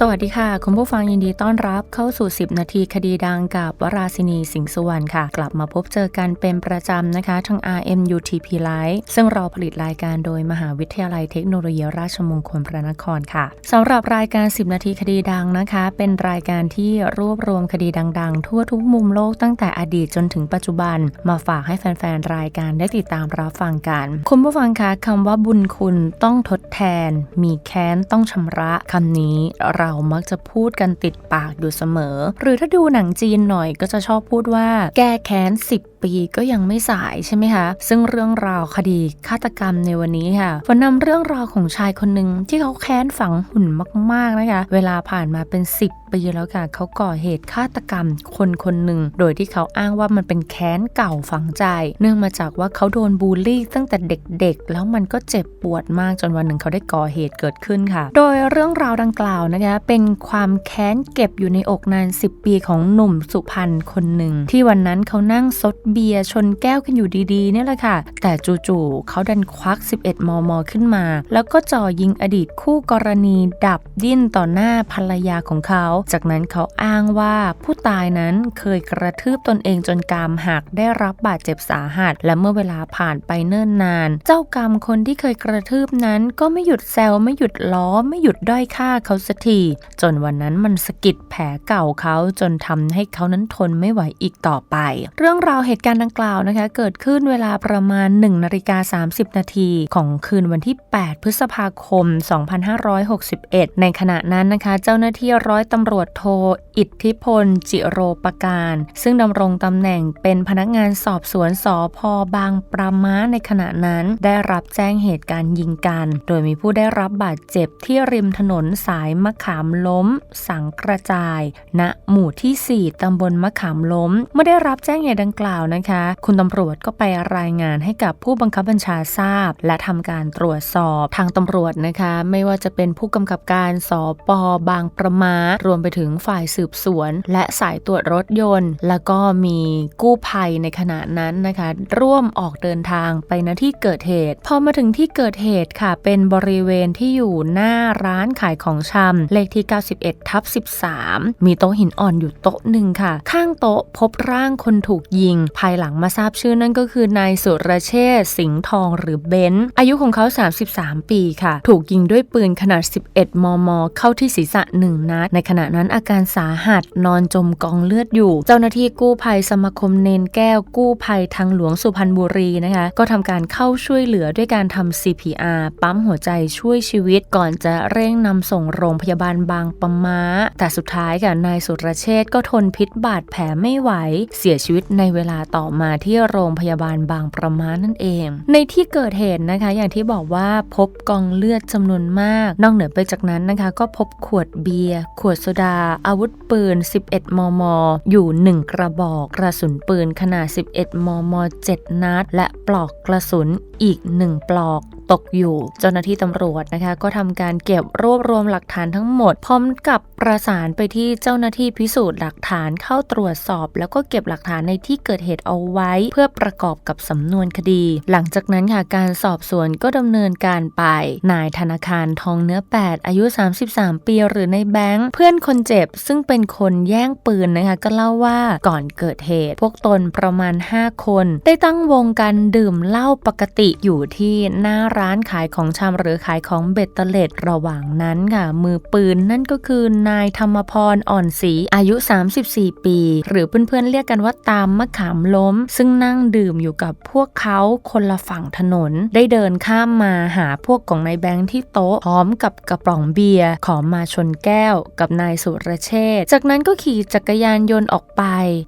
สวัสดีค่ะ คุณผู้ฟังยินดีต้อนรับเข้าสู่ 10 นาทีคดีดังกับวราศินีสิงห์สุวรรณค่ะ กลับมาพบเจอกันเป็นประจำนะคะทาง RMUTP Live ซึ่งเราผลิตรายการโดยมหาวิทยาลัยเทคโนโลยีราชมงคลพระนครค่ะสำหรับรายการ 10 นาทีคดีดังนะคะ เป็นรายการที่รวบรวมคดีดังๆ ทั่วทุกมุมโลกตั้งแต่อดีตจนถึงปัจจุบัน มาฝากให้แฟนๆรายการได้ติดตามรับฟังกันคุณผู้ฟังคะคำว่าบุญคุณต้องทดแทน มีแค้นต้องชำระคำนี้เรามักจะพูดกันติดปากอยู่เสมอ หรือถ้าดูหนังจีนหน่อยก็จะชอบพูดว่า แก้แค้น 10 ปีก็ยังไม่สายใช่ไหมคะ ซึ่งเรื่องราวคดีฆาตกรรมในวันนี้ค่ะฝนนำเรื่องราวของชายคนหนึ่งที่เขาแค้นฝังหุ่นมากๆนะคะ เวลาผ่านมาเป็น 10ปีแล้วค่ะเขาก่อเหตุฆาตกรรม คนคนหนึ่งโดยที่เขาอ้างว่ามันเป็นแค้นเก่าฝังใจ เนื่องมาจากว่าเขาโดนบูลลี่ตั้งแต่เด็กๆ แล้วมันก็เจ็บปวดมากจนวันหนึ่งเขาได้ก่อเหตุเกิดขึ้นค่ะ โดยเรื่องราวดังกล่าวนะคะเป็นความแค้นเก็บอยู่ในอกนาน 10 ปีของหนุ่มสุพรรณคนหนึ่งที่วันนั้นเขานั่งซดเบียร์ชนแก้วกันอยู่ดีๆเนี่ยแหละค่ะ แต่จู่ๆเขาดันควัก 11 มม ขึ้นมา แล้วก็จ่อยิงอดีตคู่กรณีดับดิ้นต่อหน้าภรรยาของเขาจากนั้นเขาอ้างว่าผู้ตายนั้นเคยกระทืบตนเองจนกรามหักได้รับบาดเจ็บสาหัส และเมื่อเวลาผ่านไปเนิ่นนาน เจ้ากรรมคนที่เคยกระทืบนั้นก็ไม่หยุดแซวไม่หยุดล้อไม่หยุดด้อยค่าเขาสักทีจนวันนั้นมันสะกิดแผลเก่าเขาจนทำให้เขานั้นทนไม่ไหวอีกต่อไป เรื่องราวเหตุการณ์ดังกล่าวนะคะ เกิดขึ้นเวลาประมาณ1นาฬิกา30 นาทีของคืนวันที่ 8 พฤษภาคม 2561 ในขณะนั้นนะคะ เจ้าหน้าที่ร้อยตำรวจโท อิทธิพล จิโรปการ ซึ่งดำรงตำแหน่งเป็นพนักงานสอบสวนสอพอบางประมาในขณะนั้น ได้รับแจ้งเหตุการณ์ยิงกัน โดยมีผู้ได้รับบาดเจ็บที่ริมถนนสายมะขามล้ม สังกระจาย ณหมู่ที่ 4 ตำบลมะขามล้ม เมื่อได้รับแจ้งเหตุดังกล่าวนะคะ คุณตำรวจก็ไปรายงานให้กับผู้บังคับบัญชาทราบ และทำการตรวจสอบทางตำรวจนะคะ ไม่ว่าจะเป็นผู้กำกับการสอปอบางประมารวมไปถึงฝ่ายสืบสวน และสายตรวจรถยนต์ แล้วก็มีกู้ภัยในขณะนั้นนะคะ ร่วมออกเดินทางไปณที่เกิดเหตุพอมาถึงที่เกิดเหตุค่ะ เป็นบริเวณที่อยู่หน้าร้านขายของชำเลขที่ 91ทับ13 มีโต๊ะหินอ่อนอยู่โต๊ะหนึ่งค่ะ ข้างโต๊ะพบร่างคนถูกยิง ภายหลังมาทราบชื่อนั่นก็คือนายสุรเชษสิงห์ทองหรือเบนซ์อายุของเขา 33 ปีค่ะ ถูกยิงด้วยปืนขนาด 11 มม เข้าที่ศีรษะหนึ่งนัด ในขณะนั้นอาการสาหัสนอนจมกองเลือดอยู่ เจ้าหน้าที่กู้ภัยสมาคมเนนแก้วกู้ภัยทางหลวงสุพรรณบุรีนะคะ ก็ทำการเข้าช่วยเหลือด้วยการทำ CPR ปั๊มหัวใจช่วยชีวิตก่อนจะเร่งนำส่งโรงพยาบาลบางปะมาแต่สุดท้ายค่ะนายสุรเชษก็ทนพิษบาดแผลไม่ไหว เสียชีวิตในเวลาต่อมาที่โรงพยาบาลบางประมานั่นเอง ในที่เกิดเหตุนะคะ อย่างที่บอกว่าพบกองเลือดจำนวนมาก นอกเหนือไปจากนั้นนะคะ ก็พบขวดเบียร์ขวดโซดา อาวุธปืน 11 มม อยู่ 1 กระบอกกระสุนปืนขนาด 11 มม 7 นัด และปลอกกระสุนอีก 1 ปลอก ตกอยู่ เจ้าหน้าที่ตำรวจนะคะ ก็ทำการเก็บรวบรวมหลักฐานทั้งหมด พร้อมกับประสานไปที่เจ้าหน้าที่พิสูจน์หลักฐานเข้าตรวจสอบ แล้วก็เก็บหลักฐานในที่เกิดเหตุเอาไว้ เพื่อประกอบกับสำนวนคดี หลังจากนั้นค่ะการสอบสวนก็ดำเนินการไป นายธนาคารทองเนื้อ 8 อายุ 33 ปี หรือในแบงค์เพื่อนคนเจ็บ ซึ่งเป็นคนแย่งปืนนะคะ ก็เล่าว่าก่อนเกิดเหตุ พวกตนประมาณ 5 คน ได้ตั้งวงกันดื่มเหล้าปกติอยู่ที่หน้าร้านขายของชำหรือขายของเบ็ดเตล็ดระหว่างนั้นค่ะ มือปืนนั่นก็คือนายธรรมพรอ่อนศรีอายุ 34 ปี หรือเพื่อนๆเรียกกันว่าตามมะขามล้ม ซึ่งนั่งดื่มอยู่กับพวกเขาคนละฝั่งถนน ได้เดินข้ามมาหาพวกของนายแบงค์ที่โต๊ะพร้อมกับกระป๋องเบียร์ขอมาชนแก้วกับนายสุรเชษจากนั้นก็ขี่จักรยานยนต์ออกไป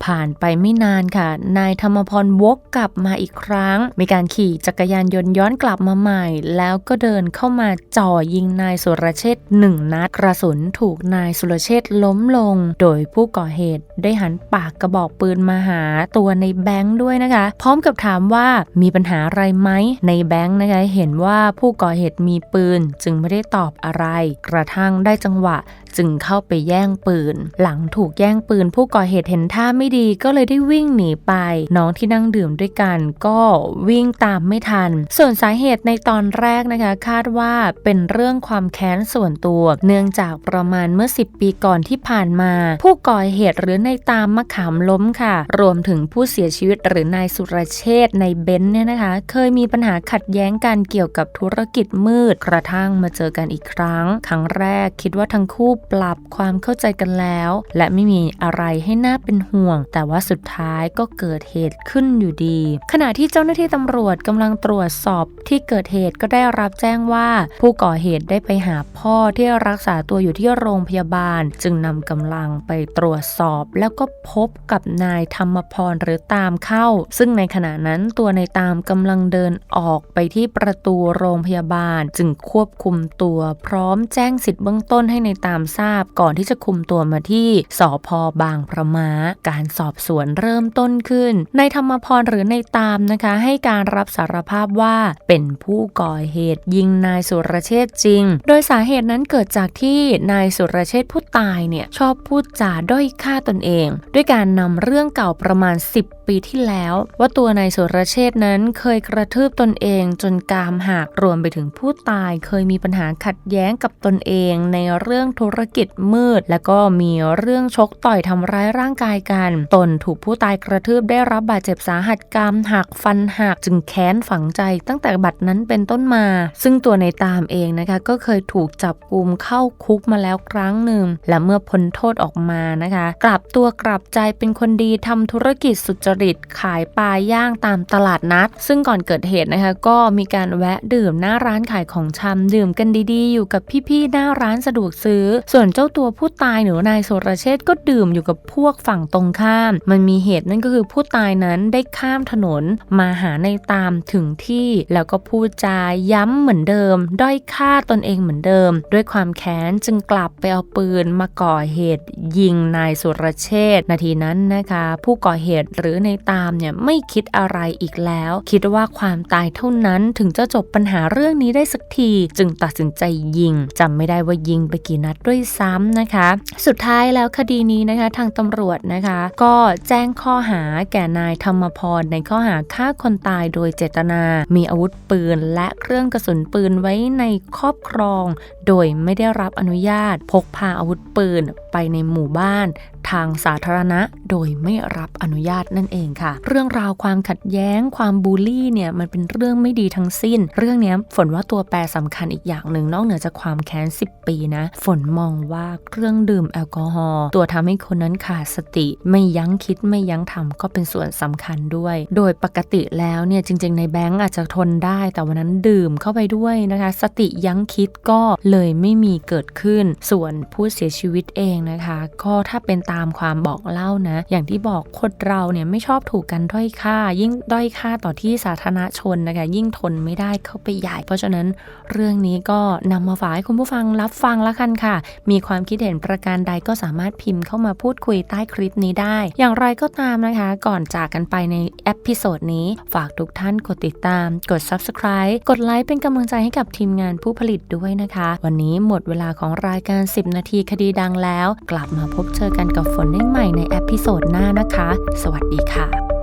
ผ่านไปไม่นานค่ะ นายธรรมพรวกกลับมาอีกครั้ง มีการขี่จักรยานยนต์ย้อนกลับมาใหม่แล้วก็เดินเข้ามาจ่อยิงนายสุรเชษหนึ่งนัดกระสุนถูกนายสุรเชษล้มลง โดยผู้ก่อเหตุได้หันปากกระบอกปืนมาหาตัวในแบงค์ด้วยนะคะ พร้อมกับถามว่ามีปัญหาอะไรไหมในแบงค์นะคะเห็นว่าผู้ก่อเหตุมีปืนจึงไม่ได้ตอบอะไร กระทั่งได้จังหวะจึงเข้าไปแย่งปืน หลังถูกแย่งปืน ผู้ก่อเหตุเห็นท่าไม่ดีก็เลยได้วิ่งหนีไป น้องที่นั่งดื่มด้วยกันก็วิ่งตามไม่ทัน ส่วนสาเหตุในตอนแรกนะคะ คาดว่าเป็นเรื่องความแค้นส่วนตัว เนื่องจากประมาณเมื่อ 10 ปีก่อนที่ผ่านมา ผู้ก่อเหตุหรือในตามมะขามล้มค่ะ รวมถึงผู้เสียชีวิตหรือนายสุรเชษในเบนซ์เนี่ยนะคะ เคยมีปัญหาขัดแย้งกันเกี่ยวกับธุรกิจมืด กระทั่งมาเจอกันอีกครั้ง ครั้งแรกคิดว่าทั้งคู่ปรับความเข้าใจกันแล้ว และไม่มีอะไรให้น่าเป็นห่วง แต่ว่าสุดท้ายก็เกิดเหตุขึ้นอยู่ดี ขณะที่เจ้าหน้าที่ตำรวจกำลังตรวจสอบที่เกิดเหตุก็ได้รับแจ้งว่า ผู้ก่อเหตุได้ไปหาพ่อที่รักษาตัวอยู่ที่โรงพยาบาล จึงนำกำลังไปตรวจสอบ แล้วก็พบกับนายธรรมพรหรือตามเข้า ซึ่งในขณะนั้นตัวนายตามกำลังเดินออกไปที่ประตูโรงพยาบาล จึงควบคุมตัวพร้อมแจ้งสิทธิ์เบื้องต้นให้ในตามทราบก่อนที่จะคุมตัวมาที่สอพอบางประมา การสอบสวนเริ่มต้นขึ้น ในธรรมพรหรือในตามนะคะ ให้การรับสารภาพว่าเป็นผู้ก่อเหตุยิงนายสุรเชษจริง โดยสาเหตุนั้นเกิดจากที่นายสุรเชษผู้ตายเนี่ยชอบพูดจาด้อยค่าตนเอง ด้วยการนำเรื่องเก่าประมาณ 10 ปีที่แล้ว ว่าตัวนายสุรเชษนั้นเคยกระทืบตนเองจนกามหักรวมไปถึงผู้ตาย เคยมีปัญหาขัดแย้งกับตนเองในเรื่องธุรกิจมืด และก็มีเรื่องชกต่อยทำร้ายร่างกายกัน ตนถูกผู้ตายกระทืบได้รับบาดเจ็บสาหัสกามหักฟันหักจึงแค้นฝังใจ ตั้งแต่บัดนั้นเป็นต้นมา ซึ่งตัวในตามเองนะคะก็เคยถูกจับกุมเข้าคุกมาแล้วครั้งหนึ่งและเมื่อพ้นโทษออกมานะคะ กลับตัวกลับใจเป็นคนดีทำธุรกิจสุจริตขายปลาย่างตามตลาดนัด ซึ่งก่อนเกิดเหตุนะคะก็มีการแวะดื่มหน้าร้านขายของชำดื่มกันดีๆ อยู่กับพี่ๆหน้าร้านสะดวกซื้อ ส่วนเจ้าตัวผู้ตายหรือนายโสรเชษก็ดื่มอยู่กับพวกฝั่งตรงข้าม มันมีเหตุนั่นก็คือผู้ตายนั้นได้ข้ามถนนมาหาในตามถึงที่แล้วก็พูดจาย้ำเหมือนเดิม ด้อยค่าตนเองเหมือนเดิม ด้วยความแค้นจึงกลับไปเอาปืนมาก่อเหตุ ยิงนายสุรเชษนาทีนั้นนะคะ ผู้ก่อเหตุหรือในตามเนี่ยไม่คิดอะไรอีกแล้ว คิดว่าความตายเท่านั้นถึงจะจบปัญหาเรื่องนี้ได้สักที จึงตัดสินใจยิงจำไม่ได้ว่ายิงไปกี่นัดด้วยซ้ำนะคะ สุดท้ายแล้วคดีนี้นะคะทางตำรวจนะคะ ก็แจ้งข้อหาแก่นายธรรมพรในข้อหาฆ่าคนตายโดยเจตนา มีอาวุธปืน และเครื่องกระสุนปืนไว้ในครอบครอง โดยไม่ได้รับอนุญาต พกพาอาวุธปืนไปในหมู่บ้าน ทางสาธารณะ โดยไม่รับอนุญาตนั่นเองค่ะ เรื่องราวความขัดแย้ง ความบูลลี่เนี่ยมันเป็นเรื่องไม่ดีทั้งสิ้น เรื่องนี้ฝนว่าตัวแปรสำคัญอีกอย่างหนึ่งนอกเหนือจากความแค้น 10 ปีนะ ฝนมองว่าเครื่องดื่มแอลกอฮอล์ตัวทำให้คนนั้นขาดสติ ไม่ยั้งคิดไม่ยั้งทำก็เป็นส่วนสำคัญด้วย โดยปกติแล้วเนี่ยจริง ๆ ในแบงก์อาจจะทนได้ แต่วันนั้นดื่มเข้าไปด้วยนะคะ สติยั้งคิดก็เลยไม่มีเกิดขึ้น ส่วนผู้เสียชีวิตเองนะคะ ก็ถ้าเป็นตามความบอกเล่านะ อย่างที่บอกคนเราเนี่ยไม่ชชอบถูกกันด้อยค่า ยิ่งด้อยค่าต่อที่สาธารณชนนะคะยิ่งทนไม่ได้เข้าไปใหญ่ เพราะฉะนั้นเรื่องนี้ก็นำมาฝากให้คุณผู้ฟังรับฟังแล้วกันค่ะ มีความคิดเห็นประการใดก็สามารถพิมพ์เข้ามาพูดคุยใต้คลิปนี้ได้ อย่างไรก็ตามนะคะ ก่อนจากกันไปในเอพิโซดนี้ ฝากทุกท่านกดติดตาม กด subscribe กดไลค์เป็นกำลังใจให้กับทีมงานผู้ผลิตด้วยนะคะ วันนี้หมดเวลาของรายการ 10 นาทีคดีดังแล้ว กลับมาพบเจอกันกับฝนได้ใหม่ในเอพิโซดหน้านะคะ สวัสดีค่ะ卡。